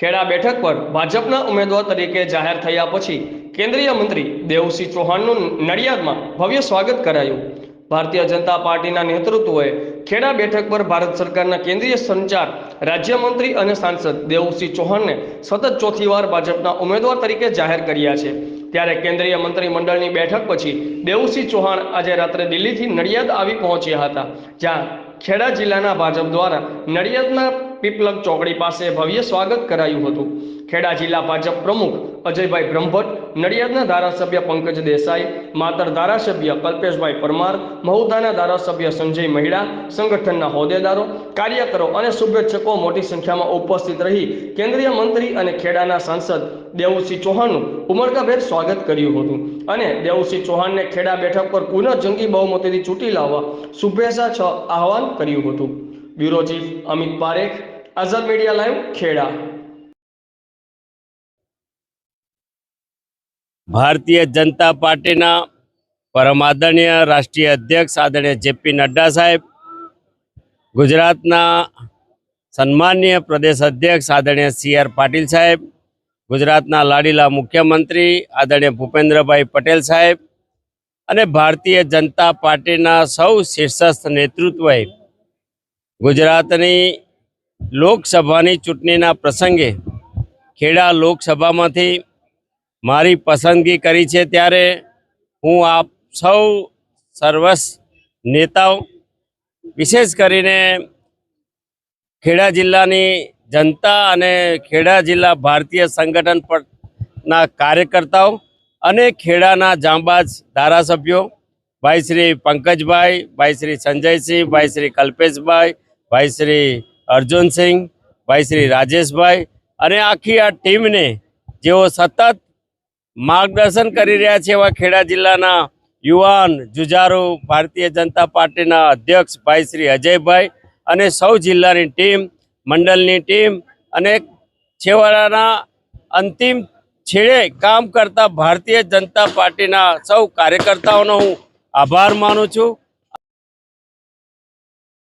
ખેડા બેઠક પર ભાજપના ઉમેદવાર તરીકે જાહેર થયા પછી કેન્દ્રીય મંત્રી દેવસિંહ ચૌહાણનું નડિયાદમાં ભવ્ય સ્વાગત કરાયું. ભારતીય જનતા પાર્ટીના નેતૃત્વએ ખેડા બેઠક પર ભારત સરકારના કેન્દ્રીય સંચાર, રાજ્યમંત્રી અને સાંસદ દેવસિંહ ચૌહાણને સતત ચોથી વાર ભાજપના ઉમેદવાર તરીકે જાહેર કર્યા છે. ત્યારે કેન્દ્રીય મંત્રીમંડળની બેઠક પછી દેવસિંહ ચૌહાણ આજે રાત્રે દિલ્હીથી નડિયાદ આવી પહોંચ્યા હતા, જ્યાં ખેડા જિલ્લાના ભાજપ દ્વારા નડિયાદના પીપલક ચોકડી પાસે ભવ્ય સ્વાગત કરાયું હતું. ખેડા જિલ્લા ભાજપ પ્રમુખ અજયભાઈ બ્રહ્મભટ્ટ, નડિયાદના ધારાસભ્ય પંકજ દેસાઈ, માતર ધારાસભ્ય કલ્પેશભાઈ પરમાર મહુધાના ધારાસભ્ય સંજય મહિડા, સંગઠનના હોદ્દેદારો, કાર્યકરો અને શુભેચ્છકો મોટી સંખ્યામાં ઉપસ્થિત રહી કેન્દ્રીય મંત્રી અને ખેડાના સાંસદ દેવુસિંહ ચૌહાણનું ઉમરકાભેર સ્વાગત કર્યું હતું. અને દેવુસિંહ ચૌહાણને ખેડા બેઠક પર પુનઃ જંગી બહુમતીથી ચૂંટી લાવવા શુભેચ્છા છ આહવાન કર્યું હતું. Bureau chief Amit Parekh Azad media live Kheda. Bharatiya Janata પાર્ટીના પરમ આદરણીય રાષ્ટ્રીય અધ્યક્ષ આદરણીય જેપી નડ્ડા સાહેબ, ગુજરાતના સન્માનીય પ્રદેશ અધ્યક્ષ આદરણીય સી આર પાટીલ સાહેબ, ગુજરાતના લાડીલા મુખ્યમંત્રી આદરણીય ભૂપેન્દ્રભાઈ પટેલ સાહેબ અને ભારતીય જનતા પાર્ટીના સૌ શીર્ષસ્થ નેતૃત્વએ ગુજરાતની લોકસભાની ચૂંટણીના પ્રસંગે ખેડા લોકસભામાંથી મારી પસંદગી કરી છે ત્યારે હું આપ સૌ સર્વસ નેતાઓ, વિશેષ કરીને ખેડા જિલ્લાની જનતા અને ખેડા જિલ્લા ભારતીય સંગઠન પરના કાર્યકર્તાઓ અને ખેડાના જાંબાજ ધારાસભ્યો, ભાઈ શ્રી પંકજભાઈ, ભાઈ શ્રી સંજયસિંહ, ભાઈ શ્રી કલ્પેશભાઈ, ભાઈ શ્રી અર્જુનસિંહ ભાઈ શ્રી રાજેશભાઈ અને આખી આ ટીમને જેઓ સતત માર્ગદર્શન કરી રહ્યા છે એવા ખેડા જિલ્લાના યુવાન જુજારુ ભારતીય જનતા પાર્ટીના અધ્યક્ષ ભાઈ શ્રી અજયભાઈ અને સૌ જિલ્લાની ટીમ, મંડળની ટીમ અને છેવાડાના અંતિમ છેડે કામ કરતા ભારતીય જનતા પાર્ટીના સૌ કાર્યકર્તાઓનો હું આભાર માનું છું.